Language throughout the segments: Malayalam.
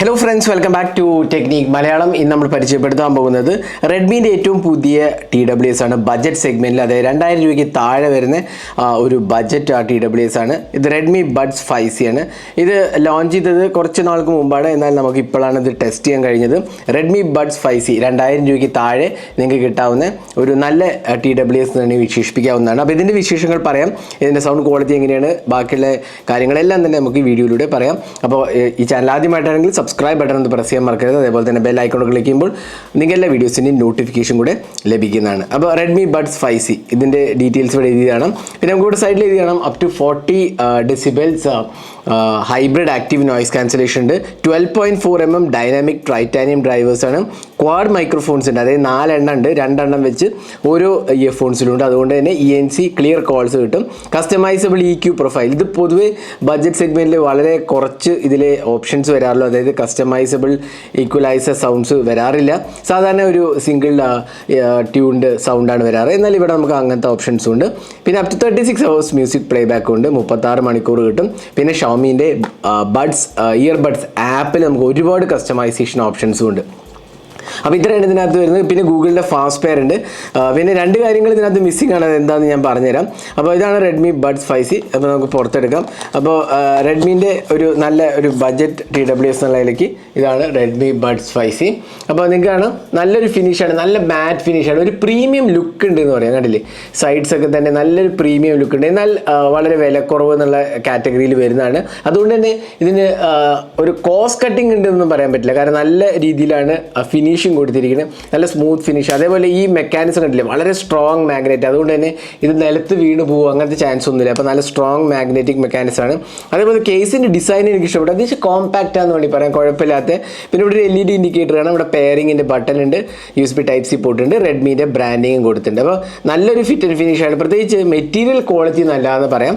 Hello friends welcome back to technique Malayalam ഇന്ന് നമ്മൾ പരിചയപ്പെടുത്താൻ പോകുന്നത് റെഡ്മിന്റെ ഏറ്റവും പുതിയ ടി ഡബ്ല്യു എസ് ആണ്. ബജറ്റ് സെഗ്മെന്റിൽ അതായത് രണ്ടായിരം രൂപയ്ക്ക് താഴെ വരുന്ന ഒരു ബജറ്റ് ആ ടി ഡബ്ല്യു എസ് ആണ്. ഇത് റെഡ്മി ബഡ്സ് ഫൈവ് സി ആണ്. ഇത് ലോഞ്ച് ചെയ്തത് കുറച്ച് നാൾക്ക് മുമ്പാണ്. എന്നാൽ നമുക്ക് ഇപ്പോഴാണ് ഇത് ടെസ്റ്റ് ചെയ്യാൻ കഴിഞ്ഞത്. റെഡ്മി ബഡ്സ് ഫൈവ് സി രണ്ടായിരം രൂപയ്ക്ക് താഴെ നിങ്ങൾക്ക് കിട്ടാവുന്ന ഒരു നല്ല ടി ഡബ്ല്യു എസ് തന്നെ വിശേഷിപ്പിക്കാവുന്നതാണ്. അപ്പോൾ ഇതിന്റെ വിശേഷങ്ങൾ പറയാം. ഇതിന്റെ സൗണ്ട് ക്വാളിറ്റി എങ്ങനെയാണ്? ബാക്കിയുള്ള കാര്യങ്ങളെല്ലാം തന്നെ നമുക്ക് ഈ വീഡിയോയിലൂടെ പറയാം. അപ്പോൾ ഈ ചാനൽ ആദ്യമായിട്ടാണെങ്കിൽ സബ്സ്ക്രൈബ് ബട്ടൺ ഒന്ന് പ്രസ് ചെയ്യാൻ മറക്കരുത്. അതേപോലെ തന്നെ ബെൽ ഐക്കോൺ ക്ലിക്ക് ചെയ്യുമ്പോൾ എല്ലാ വീഡിയോസിന്റെയും നോട്ടിഫിക്കേഷൻ കൂടെ ലഭിക്കുന്നതാണ്. അപ്പോൾ റെഡ്മി ബഡ്സ് ഫൈവ് സി ഇതിന്റെ ഡീറ്റെയിൽസ് ഇവിടെ എഴുതി കാണാം. പിന്നെ നമുക്ക് ഇവിടെ സൈഡിൽ എഴുതി കാണാം up to forty decibels hybrid active noise cancellation ഉണ്ട്. Twelve point four M M dynamic titanium ഡ്രൈവേഴ്സാണ് quad microphones ഉണ്ട്. അതായത് നാലെണ്ണം ഉണ്ട്. രണ്ടെണ്ണം വെച്ച് ഓരോ ഇയർഫോൺസിലുണ്ട് അതുകൊണ്ട് തന്നെ E N C clear calls കിട്ടും. കസ്റ്റമൈസബിൾ ഇ ക്യൂ പ്രൊഫൈൽ ഇത് പൊതുവേ ബഡ്ജറ്റ് സെഗ്മെന്റിൽ വളരെ കുറച്ച് ഇതിലെ ഓപ്ഷൻസ് വരാറുള്ളൂ. അതായത് കസ്റ്റമൈസബിൾ ഈക്വലൈസർ സൗണ്ട്സ് വരാറില്ല. സാധാരണ ഒരു സിംഗിൾ ട്യൂൺഡ് സൗണ്ടാണ് വരാറ്. എന്നാൽ ഇവിടെ നമുക്ക് അങ്ങനത്തെ ഓപ്ഷൻസ് ഉണ്ട്. പിന്നെ up to thirty six hours music play back ഉണ്ട്. മുപ്പത്താറ് മണിക്കൂർ കിട്ടും. പിന്നെ ഷോമീന്റെ ബഡ്സ് ഇയർ ബഡ്സ് ആപ്പിൽ നമുക്ക് ഒരുപാട് കസ്റ്റമൈസേഷൻ ഓപ്ഷൻസും ഉണ്ട്. അപ്പോൾ ഇത്രയാണ് ഇതിനകത്ത് വരുന്നത്. പിന്നെ ഗൂഗിളിന്റെ ഫാസ്റ്റ് പെയർ ഉണ്ട്. പിന്നെ രണ്ട് കാര്യങ്ങൾ ഇതിനകത്ത് മിസ്സിംഗ് ആണ്. എന്താണെന്ന് ഞാൻ പറഞ്ഞുതരാം. അപ്പോൾ ഇതാണ് റെഡ്മി ബഡ്സ് ഫൈവ് സി അപ്പോൾ നമുക്ക് പുറത്തെടുക്കാം. അപ്പോൾ റെഡ്മീന്റെ ഒരു നല്ല ഒരു ബഡ്ജറ്റ് ടി ഡബ്ല്യു എസ് എന്നുള്ളതിലേക്ക് ഇതാണ് റെഡ്മി ബഡ്സ് ഫൈവ് സി അപ്പോൾ നിങ്ങൾക്ക് കാണാം. നല്ലൊരു ഫിനിഷാണ് നല്ല മാറ്റ് ഫിനിഷാണ് ഒരു പ്രീമിയം ലുക്ക് ഉണ്ട് എന്ന് പറയാം. കണ്ടില്ലേ? സൈഡ്സ് ഒക്കെ തന്നെ നല്ലൊരു പ്രീമിയം ലുക്ക് ഉണ്ട്. എന്നാൽ വളരെ വിലക്കുറവ് എന്നുള്ള കാറ്റഗറിയിൽ വരുന്നതാണ്. അതുകൊണ്ട് തന്നെ ഇതിന് ഒരു കോസ്റ്റ് കട്ടിങ് ഉണ്ടെന്നൊന്നും പറയാൻ പറ്റില്ല. കാരണം നല്ല രീതിയിലാണ് ഫിനിഷിങ് കൊടുത്തിരിക്കുന്നത് നല്ല സ്മൂത്ത് ഫിനിഷ് അതേപോലെ ഈ മെക്കാനിസം കണ്ടില്ലേ? വളരെ സ്ട്രോങ് മാഗ്നറ്റ് അതുകൊണ്ട് തന്നെ ഇത് നിലത്ത് വീണ് പോകും അങ്ങനത്തെ ചാൻസ് ഒന്നുമില്ല. അപ്പോൾ നല്ല സ്ട്രോങ് മാഗ്നറ്റിക് മെക്കാനിസം ആണ്. അതേപോലെ കേസിന്റെ ഡിസൈൻ എനിക്ക് ഇഷ്ടപ്പെട്ടു അത് കോമ്പാക്റ്റ് ആണെന്ന് വേണ്ടി പറയാം. കുഴപ്പമില്ലാത്ത. പിന്നെ ഇവിടെ ഒരു എൽ ഇ ഡി ഇൻഡിക്കേറ്റർ ആണ്. ഇവിടെ പെയറിങ്ങിന്റെ ബട്ടൺ ഉണ്ട്. U S B type C പോട്ടുണ്ട് റെഡ്മിന്റെ ബ്രാൻഡിങ്ങും കൊടുത്തിട്ടുണ്ട്. അപ്പോൾ നല്ലൊരു ഫിറ്റ് ആൻഡ് ഫിനിഷ് ആണ്. പ്രത്യേകിച്ച് മെറ്റീരിയൽ ക്വാളിറ്റി നല്ലതെന്ന് പറയാം.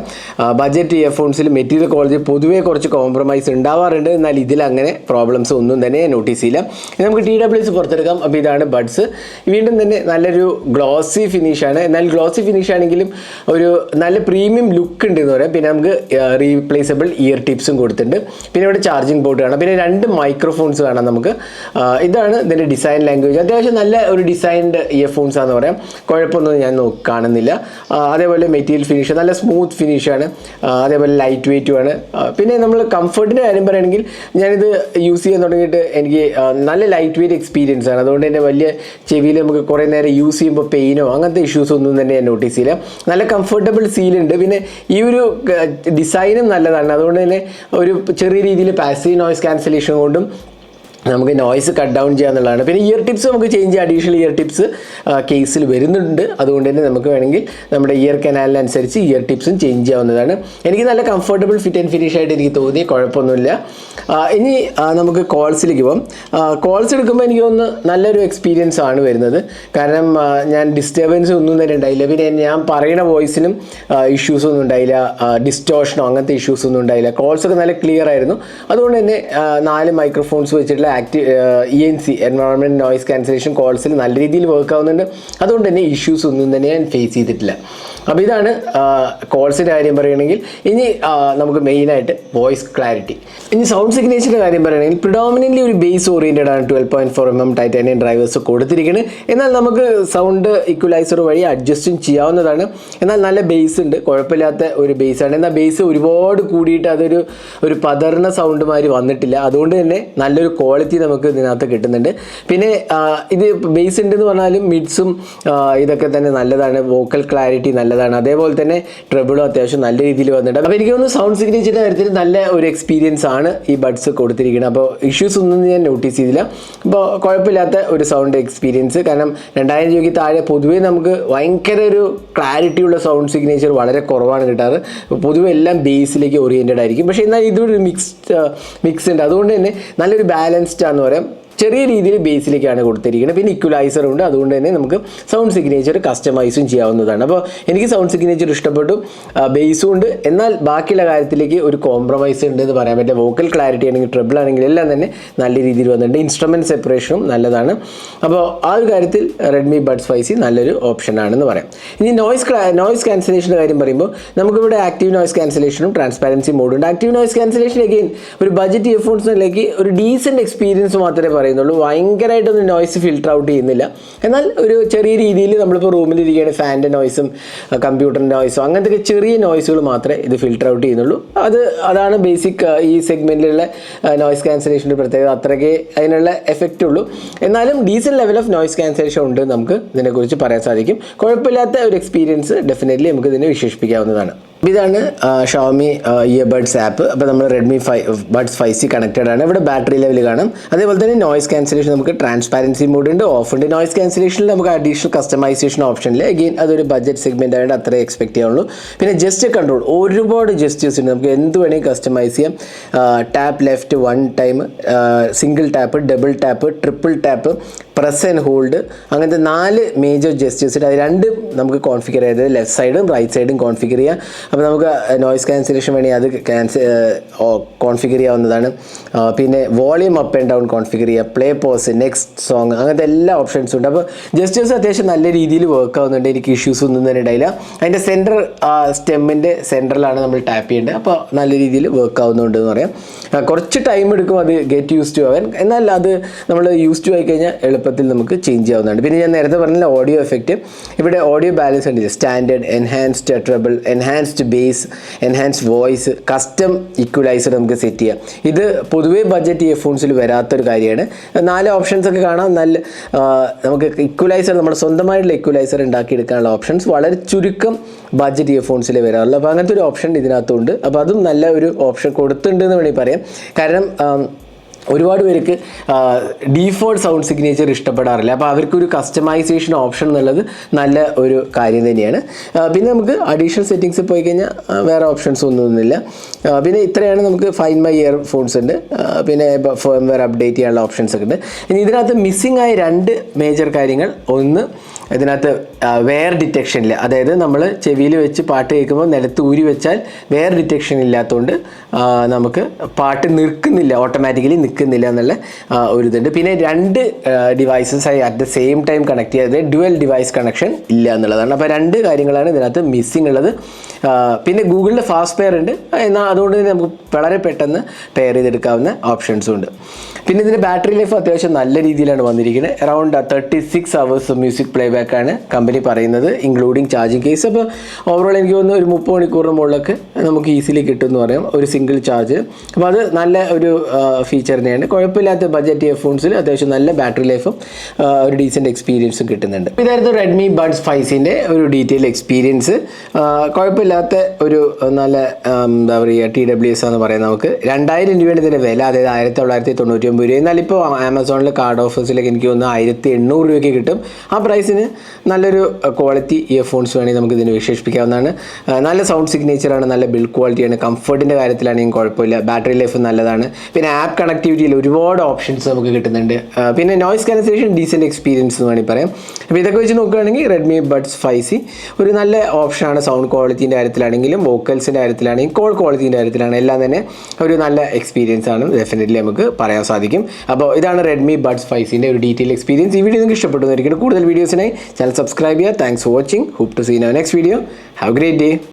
ബഡ്ജറ്റ് ഇയർഫോൺസിൽ മെറ്റീരിയൽ ക്വാളിറ്റി പൊതുവേ കുറച്ച് കോംപ്രമൈസ് ഉണ്ടാവാറുണ്ട്. എന്നാൽ ഇതിൽ അങ്ങനെ പ്രോബ്ലംസ് ഒന്നും തന്നെ നോട്ടീസ് ചെയ്യില്ല. നമുക്ക് ടി ഡബ്ല്യു എസ് പുറത്തെടുക്കാം. അപ്പോൾ ഇതാണ് ബഡ്സ് വീണ്ടും തന്നെ നല്ലൊരു ഗ്ലോസി ഫിനിഷാണ് എന്നാൽ ഗ്ലോസി ഫിനിഷ് ആണെങ്കിലും ഒരു നല്ല പ്രീമിയം ലുക്ക് ഉണ്ട് എന്ന് പറയാം. പിന്നെ നമുക്ക് റീപ്ലേസബിൾ ഇയർ ടിപ്സും കൊടുത്തിട്ടുണ്ട്. പിന്നെ ഇവിടെ ചാർജിങ് പോർട്ട് കാണാം. പിന്നെ രണ്ട് മൈക്രോഫോൺസ് കാണാം നമുക്ക്. ഇതാണ് ഇതിന്റെ ഡിസൈൻ ലാംഗ്വേജ് അത്യാവശ്യം നല്ല ഒരു ഡിസൈൻഡ് ഇയർഫോൺസ് ആണെന്ന് പറയാം. കുഴപ്പമൊന്നും ഞാൻ കാണുന്നില്ല. അതേപോലെ മെറ്റീരിയൽ ഫിനിഷ് നല്ല സ്മൂത്ത് ഫിനിഷാണ് അതേപോലെ ലൈറ്റ് വെയിറ്റും ആണ്. പിന്നെ നമ്മൾ കംഫർട്ടിന്റെ കാര്യം പറയുകയാണെങ്കിൽ ഞാനിത് യൂസ് ചെയ്യാൻ തുടങ്ങിയിട്ട് എനിക്ക് നല്ല ലൈറ്റ് വെയ്റ്റ് എക്സ്പീരിയൻസ് ആണ്. അതുകൊണ്ട് തന്നെ വലിയ ചെവിയിൽ നമുക്ക് കുറേ നേരം യൂസ് ചെയ്യുമ്പോൾ പെയിനോ അങ്ങനത്തെ ഇഷ്യൂസ് ഒന്നും തന്നെ ഞാൻ നോട്ടീസ് ചെയ്യില്ല. നല്ല കംഫർട്ടബിൾ സീലുണ്ട് പിന്നെ ഈ ഒരു ഡിസൈനും നല്ലതാണ്. അതുകൊണ്ട് തന്നെ ഒരു ചെറിയ രീതിയിൽ പാസീവ് നോയ്സ് ക്യാൻസലേഷൻ കൊണ്ടും നമുക്ക് നോയ്സ് കട്ട് ഡൗൺ ചെയ്യാന്നുള്ളതാണ്. പിന്നെ ഇയർ ടിപ്സ് നമുക്ക് ചേഞ്ച് ചെയ്യാം. അഡീഷണൽ ഇയർ ടിപ്സ് കേസിൽ വരുന്നുണ്ട്. അതുകൊണ്ട് തന്നെ നമുക്ക് വേണമെങ്കിൽ നമ്മുടെ ഇയർ കനാലിനനുസരിച്ച് ഇയർ ടിപ്സും ചേഞ്ച് ചെയ്യാവുന്നതാണ്. എനിക്ക് നല്ല കംഫർട്ടബിൾ ഫിറ്റ് ആൻഡ് ഫിനിഷ് ആയിട്ട് എനിക്ക് തോന്നി കുഴപ്പമൊന്നുമില്ല. ഇനി നമുക്ക് കോൾസിലേക്ക് പോകാം കോൾസ് എടുക്കുമ്പോൾ എനിക്ക് ഒന്ന് നല്ലൊരു എക്സ്പീരിയൻസ് ആണ് വരുന്നത്. കാരണം ഞാൻ ഡിസ്റ്റർബൻസ് ഒന്നും തന്നെ ഉണ്ടായില്ല. പിന്നെ ഞാൻ പറയുന്ന വോയിസിനും ഇഷ്യൂസ് ഒന്നും ഉണ്ടായില്ല. ഡിസ്റ്റോഷനോ അങ്ങനത്തെ ഇഷ്യൂസ് ഒന്നും ഉണ്ടായില്ല. കോൾസൊക്കെ നല്ല ക്ലിയർ ആയിരുന്നു. അതുകൊണ്ട് തന്നെ നാല് മൈക്രോഫോൺസ് വെച്ചിട്ടുള്ള active E N C environment noise cancellation കോൾസിൽ നല്ല രീതിയിൽ വർക്ക് ആവുന്നുണ്ട്. അതുകൊണ്ട് തന്നെ ഇഷ്യൂസ് ഒന്നും തന്നെ ഞാൻ ഫേസ് ചെയ്തിട്ടില്ല. അപ്പോൾ ഇതാണ് കോൾസിന്റെ കാര്യം പറയുകയാണെങ്കിൽ ഇനി നമുക്ക് മെയിനായിട്ട് വോയിസ് ക്ലാരിറ്റി ഇനി സൗണ്ട് സിഗ്നേച്ചറിന്റെ കാര്യം പറയുകയാണെങ്കിൽ പ്രിഡോമിനന്റ്ലി ഒരു ബേസ് ഓറിയന്റഡ് ആണ് twelve point four M M titanium drivers കൊടുത്തിരിക്കുന്നത് എന്നാൽ നമുക്ക് സൗണ്ട് ഇക്വലൈസർ വഴി അഡ്ജസ്റ്റും ചെയ്യാവുന്നതാണ്. എന്നാൽ നല്ല ബേസ് ഉണ്ട് കുഴപ്പമില്ലാത്ത ഒരു ബേസ് ആണ്. എന്നാൽ ബേസ് ഒരുപാട് കൂടിയിട്ട് അതൊരു ഒരു പതർന്ന സൗണ്ട് മാതിരി വന്നിട്ടില്ല. അതുകൊണ്ട് തന്നെ നല്ലൊരു ക്വാളിറ്റി നമുക്ക് ഇതിനകത്ത് കിട്ടുന്നുണ്ട്. പിന്നെ ഇത് ബേസ് ഉണ്ടെന്ന് പറഞ്ഞാലും മിഡ്സും ഇതൊക്കെ തന്നെ നല്ലതാണ്. വോക്കൽ ക്ലാരിറ്റി നല്ലതാണ്. അതേപോലെ തന്നെ ട്രബിളും അത്യാവശ്യം നല്ല രീതിയിൽ വന്നിട്ടുണ്ട്. അപ്പോൾ എനിക്ക് തോന്നുന്നു സൗണ്ട് സിഗ്നേച്ചറിന്റെ കാര്യത്തിൽ നല്ല ഒരു എക്സ്പീരിയൻസ് ആണ് ഈ ബഡ്സ് കൊടുത്തിരിക്കുന്നത്. അപ്പോൾ ഇഷ്യൂസ് ഒന്നും ഞാൻ നോട്ടീസ് ചെയ്തില്ല. അപ്പോൾ കുഴപ്പമില്ലാത്ത ഒരു സൗണ്ട് എക്സ്പീരിയൻസ് കാരണം രണ്ടായിരം രൂപയ്ക്ക് താഴെ പൊതുവേ നമുക്ക് ഭയങ്കര ഒരു ക്ലാരിറ്റിയുള്ള സൗണ്ട് സിഗ്നേച്ചർ വളരെ കുറവാണ് കിട്ടാറ്. പൊതുവെ എല്ലാം ബേസിലേക്ക് ഓറിയന്റഡ് ആയിരിക്കും. പക്ഷേ എന്നാൽ ഇതൊരു മിക്സ് മിക്സ് ഉണ്ട്. അതുകൊണ്ട് തന്നെ നല്ലൊരു ബാലൻസ്ഡ് എന്ന് പറയാം. ചെറിയ രീതിയിൽ ബേസിലേക്കാണ് കൊടുത്തിരിക്കുന്നത്. പിന്നെ ഇക്വലൈസർ ഉണ്ട്. അതുകൊണ്ട് തന്നെ നമുക്ക് സൗണ്ട് സിഗ്നേച്ചർ കസ്റ്റമൈസും ചെയ്യാവുന്നതാണ്. അപ്പോൾ എനിക്ക് സൗണ്ട് സിഗ്നേച്ചർ ഇഷ്ടപ്പെട്ടു. ബേസും ഉണ്ട്. എന്നാൽ ബാക്കിയുള്ള കാര്യത്തിലേക്ക് ഒരു കോംപ്രമൈസ് ഉണ്ട് എന്ന് പറയാൻ പറ്റില്ല. വോക്കൽ ക്ലാരിറ്റി ആണെങ്കിൽ ട്രിബിൾ ആണെങ്കിൽ എല്ലാം തന്നെ നല്ല രീതിയിൽ വന്നിട്ടുണ്ട്. ഇൻസ്ട്രുമെന്റ് സെപ്പറേഷനും നല്ലതാണ്. അപ്പോൾ ആ ഒരു കാര്യത്തിൽ റെഡ്മി ബഡ്സ് ഫൈവ് സി നല്ലൊരു ഓപ്ഷനാണെന്ന് പറയാം. ഇനി നോയ്സ് നോയ്സ് ക്യാൻസലേഷന്റെ കാര്യം പറയുമ്പോൾ നമുക്കിവിടെ ആക്റ്റീവ് നോയ്സ് ക്യാൻസലേഷനും ട്രാൻസ്പാരൻസി മോഡും ഉണ്ട്. ആക്റ്റീവ് നോയ്സ് ക്യാൻസലേഷൻ അഗെയിൻ ഒരു ബജറ്റ് ഇയർഫോൺസിലേക്ക് ഒരു ഡീസന്റ് എക്സ്പീരിയൻസ് മാത്രമേ പറയുന്നുള്ളൂ. ഭയങ്കരമായിട്ടൊന്നും നോയ്സ് ഫിൽട്ടർ ഔട്ട് ചെയ്യുന്നില്ല. എന്നാൽ ഒരു ചെറിയ രീതിയിൽ നമ്മളിപ്പോൾ റൂമിലിരിക്കുകയാണ് ഫാന്റെ നോയ്സും കമ്പ്യൂട്ടറിന്റെ നോയ്സും അങ്ങനത്തെ ചെറിയ നോയ്സുകൾ മാത്രമേ ഇത് ഫിൽട്ടർ ഔട്ട് ചെയ്യുന്നുള്ളൂ. അത് അതാണ് ബേസിക് ഈ സെഗ്മെന്റിലുള്ള നോയ്സ് ക്യാൻസലേഷന്റെ പ്രത്യേകത. അത്രയ്ക്ക് അതിനുള്ള എഫക്റ്റ് ഉള്ളൂ. എന്നാലും decent level of noise cancellation ഉണ്ട് നമുക്ക് ഇതിനെക്കുറിച്ച് പറയാൻ സാധിക്കും. കുഴപ്പമില്ലാത്ത ഒരു എക്സ്പീരിയൻസ് ഡെഫിനറ്റ്ലി നമുക്ക് ഇതിനെ വിശേഷിപ്പിക്കാവുന്നതാണ്. ഇതാണ് ഷോമി ഇയർബഡ്സ് ആപ്പ് അപ്പോൾ നമ്മൾ Redmi five buds five C connected ആണ്. ഇവിടെ ബാറ്ററി ലെവൽ കാണും. അതേപോലെ തന്നെ നോയ്സ് ക്യാൻസലേഷൻ നമുക്ക് ട്രാൻസ്പാരൻസി മോഡ് ഉണ്ട്. ഓഫ് ഉണ്ട്. നോയ്സ് ക്യാൻസലേഷനിൽ നമുക്ക് അഡീഷണൽ കസ്റ്റമൈസേഷൻ ഓപ്ഷനിൽ അഗെയിൻ അതൊരു ബഡ്ജറ്റ് സെഗ്മെന്റ് ആയതുകൊണ്ട് അത്രേ എക്സ്പെക്ട് ചെയ്യാവുള്ളൂ. പിന്നെ ജസ്റ്റ് കൺട്രോൾ ഒരുപാട് ജസ്റ്റേഴ്സ് ഉണ്ട്. നമുക്ക് എന്ത് വേണമെങ്കിൽ കസ്റ്റമൈസ് ചെയ്യാം. Tap left one time single tap double tap triple tap press and hold അങ്ങനത്തെ നാല് മേജർ ജസ്റ്റേഴ്സ് അത് രണ്ടും നമുക്ക് കോൺഫിഗർ ചെയ്ത് ലെഫ്റ്റ് സൈഡും റൈറ്റ് സൈഡും കോൺഫിഗർ ചെയ്യാം. അപ്പോൾ നമുക്ക് നോയ്സ് ക്യാൻസലേഷൻ വേണമെങ്കിൽ അത് ക്യാൻസൽ കോൺഫിഗർ ചെയ്യാവുന്നതാണ്. പിന്നെ volume up and down configure ചെയ്യുക പ്ലേ പോസ് നെക്സ്റ്റ് സോങ് അങ്ങനത്തെ എല്ലാ ഓപ്ഷൻസും ഉണ്ട്. അപ്പോൾ ജസ്റ്റേഴ്സ് അത്യാവശ്യം നല്ല രീതിയിൽ വർക്ക് ആവുന്നുണ്ട്. എനിക്ക് ഇഷ്യൂസ് ഒന്നും തന്നെ ഉണ്ടായില്ല. അതിന്റെ സെന്റർ സ്റ്റെമ്മിന്റെ സെന്ററിലാണ് നമ്മൾ ടാപ്പ് ചെയ്യേണ്ടത്. അപ്പോൾ നല്ല രീതിയിൽ വർക്ക് ആവുന്നുണ്ട് എന്ന് പറയാം കുറച്ച് ടൈം എടുക്കും അത് ഗെറ്റ് യൂസ് ടു ആവാൻ. എന്നാൽ അത് നമ്മൾ യൂസ് ടു ആയി കഴിഞ്ഞാൽ എളുപ്പത്തിൽ നമുക്ക് ചേഞ്ച് ചെയ്യാവുന്നതാണ്. പിന്നെ ഞാൻ നേരത്തെ പറഞ്ഞ ഓഡിയോ എഫക്റ്റ് ഇവിടെ ഓഡിയോ ബാലൻസ് ഉണ്ട് standard enhanced treble enhanced bass enhanced voice custom equalizer നമുക്ക് സെറ്റ് ചെയ്യാം. ഇത് പൊതുവേ ബഡ്ജറ്റ് ഇയർഫോൺസിൽ വരാത്തൊരു കാര്യമാണ്. നാല് ഓപ്ഷൻസ് ഒക്കെ കാണാം. നല്ല നമുക്ക് ഇക്വലൈസർ നമ്മുടെ സ്വന്തമായിട്ടുള്ള ഇക്വലൈസർ ഉണ്ടാക്കിയെടുക്കാനുള്ള ഓപ്ഷൻസ് വളരെ ചുരുക്കം ബഡ്ജറ്റ് ഇയർഫോൺസിൽ വരാറുള്ളൂ. അപ്പോൾ അങ്ങനത്തെ ഒരു ഓപ്ഷൻ ഇതിനകത്തുണ്ട്. അപ്പോൾ അതും നല്ല ഒരു ഓപ്ഷൻ കൊടുത്തിട്ടുണ്ട് എന്ന് വേണമെങ്കിൽ പറയാം. കാരണം ഒരുപാട് പേർക്ക് ഡീഫോൾട്ട് സൗണ്ട് സിഗ്നേച്ചർ ഇഷ്ടപ്പെടാറില്ല. അപ്പോൾ അവർക്കൊരു കസ്റ്റമൈസേഷൻ ഓപ്ഷൻ എന്നുള്ളത് നല്ല ഒരു കാര്യം തന്നെയാണ്. പിന്നെ നമുക്ക് അഡീഷണൽ സെറ്റിങ്സ് പോയി കഴിഞ്ഞാൽ വേറെ ഓപ്ഷൻസ് ഒന്നുമില്ല. പിന്നെ ഇത്രയാണ് നമുക്ക് ഫൈൻ മൈ ഇയർ ഫോൺസ് ഉണ്ട് പിന്നെ ഫോം വെയർ അപ്ഡേറ്റ് ചെയ്യാനുള്ള ഓപ്ഷൻസ് ഒക്കെ ഉണ്ട്. ഇനി ഇതിനകത്ത് മിസ്സിംഗ് ആയ രണ്ട് മേജർ കാര്യങ്ങൾ. ഒന്ന് ഇതിനകത്ത് വെയർ ഡിറ്റക്ഷനിൽ അതായത് നമ്മൾ ചെവിയിൽ വെച്ച് പാട്ട് കേൾക്കുമ്പോൾ നിലത്ത് ഊരി വെച്ചാൽ വെയർ ഡിറ്റക്ഷൻ ഇല്ലാത്തതുകൊണ്ട് നമുക്ക് പാട്ട് നിൽക്കുന്നില്ല. ഓട്ടോമാറ്റിക്കലി നിൽക്കുന്നില്ല എന്നുള്ള ഒരു ഇതുണ്ട് പിന്നെ രണ്ട് ഡിവൈസസ് ആയി at the same time connect ചെയ്യാതെ ഡ്യുവൽ ഡിവൈസ് കണക്ഷൻ ഇല്ല എന്നുള്ളതാണ്. അപ്പോൾ രണ്ട് കാര്യങ്ങളാണ് ഇതിനകത്ത് മിസ്സിംഗ് ഉള്ളത്. പിന്നെ ഗൂഗിളിന്റെ ഫാസ്റ്റ് പെയർ ഉണ്ട്. എന്നാൽ അതുകൊണ്ട് തന്നെ നമുക്ക് വളരെ പെട്ടെന്ന് പെയർ ചെയ്തെടുക്കാവുന്ന ഓപ്ഷൻസും ഉണ്ട്. പിന്നെ ഇതിന്റെ ബാറ്ററി ലൈഫ് അത്യാവശ്യം നല്ല രീതിയിലാണ് വന്നിരിക്കുന്നത്. Around thirty six hours music play ആണ് കമ്പനി പറയുന്നത് ഇൻക്ലൂഡിങ് ചാർജിങ് കേസ് അപ്പോൾ ഓവറോൾ എനിക്ക് തോന്നുന്നു ഒരു മുപ്പത് മണിക്കൂറിന് മുകളിലൊക്കെ നമുക്ക് ഈസിലി കിട്ടും എന്ന് പറയാം. ഒരു സിംഗിൾ ചാർജ് അപ്പോൾ അത് നല്ല ഒരു ഫീച്ചർ തന്നെയാണ്. കുഴപ്പമില്ലാത്ത ബഡ്ജറ്റ് ഇയർഫോൺസിൽ അത്യാവശ്യം നല്ല ബാറ്ററി ലൈഫും ഒരു ഡീസന്റ് എക്സ്പീരിയൻസും കിട്ടുന്നുണ്ട്. ഇതായിരുന്നു റെഡ്മി ബഡ്സ് ഫൈസിന്റെ ഒരു ഡീറ്റെയിൽ എക്സ്പീരിയൻസ് കുഴപ്പമില്ലാത്ത ഒരു നല്ല എന്താ പറയുക ടി ഡബ്ല്യു എസ് എന്ന് പറയാം നമുക്ക്. രണ്ടായിരം രൂപയാണ് ഇതിന്റെ വില അതായത് ആയിരത്തി തൊള്ളായിരത്തി തൊണ്ണൂറ്റി ഒമ്പത് രൂപ. എന്നാൽ ഇപ്പോൾ ആമസോണിൽ കാർഡ് ഓഫേഴ്സിലേക്ക് എനിക്ക് തോന്നുന്നു ആയിരത്തി എണ്ണൂറ് രൂപയ്ക്ക് കിട്ടും. ആ പ്രൈസിന് നല്ലൊരു ക്വാളിറ്റി ഇയർഫോൺസ് വേണമെങ്കിൽ നമുക്ക് ഇതിന് വിശേഷിപ്പിക്കാവുന്നതാണ്. നല്ല സൗണ്ട് സിഗ്നേച്ചറാണ് നല്ല ബിൽഡ് ക്വാളിറ്റിയാണ് കംഫർട്ടിന്റെ കാര്യത്തിലാണെങ്കിൽ കുഴപ്പമില്ല. ബാറ്ററി ലൈഫ് നല്ലതാണ്. പിന്നെ ആപ്പ് കണക്ടിവിറ്റിയിൽ ഒരുപാട് ഓപ്ഷൻസ് നമുക്ക് കിട്ടുന്നുണ്ട്. പിന്നെ നോയ്സ് കാൻസലേഷൻ ഡീസന്റ് എക്സ്പീരിയൻസ് എന്ന് വേണമെങ്കിൽ പറയാം. അപ്പോൾ ഇതൊക്കെ വെച്ച് നോക്കുകയാണെങ്കിൽ റെഡ്മി ബഡ്സ് ഫൈവ് സി ഒരു നല്ല ഓപ്ഷനാണ് സൗണ്ട് ക്വാളിറ്റീന്റെ കാര്യത്തിലാണെങ്കിലും വോക്കൽസിന്റെ കാര്യത്തിലാണെങ്കിലും കോൾ ക്വാളിറ്റീന്റെ കാര്യത്തിലാണ് എല്ലാം തന്നെ ഒരു നല്ല എക്സ്പീരിയൻസ് ആണ്. ഡെഫിനറ്റ്ലി നമുക്ക് പറയാൻ സാധിക്കും. അപ്പോൾ ഇതാണ് റെഡ്മി ബഡ്സ് ഫൈവ് സിന്റെ ഒരു ഡീറ്റെയിൽ എക്സ്പീരിയൻസ് ഈ വീഡിയോ നിങ്ങൾക്ക് ഇഷ്ടപ്പെട്ടു കൂടുതൽ വീഡിയോസിനായി channel subscribe here thanks for watching. Hope to see you in our next video. Have a great day.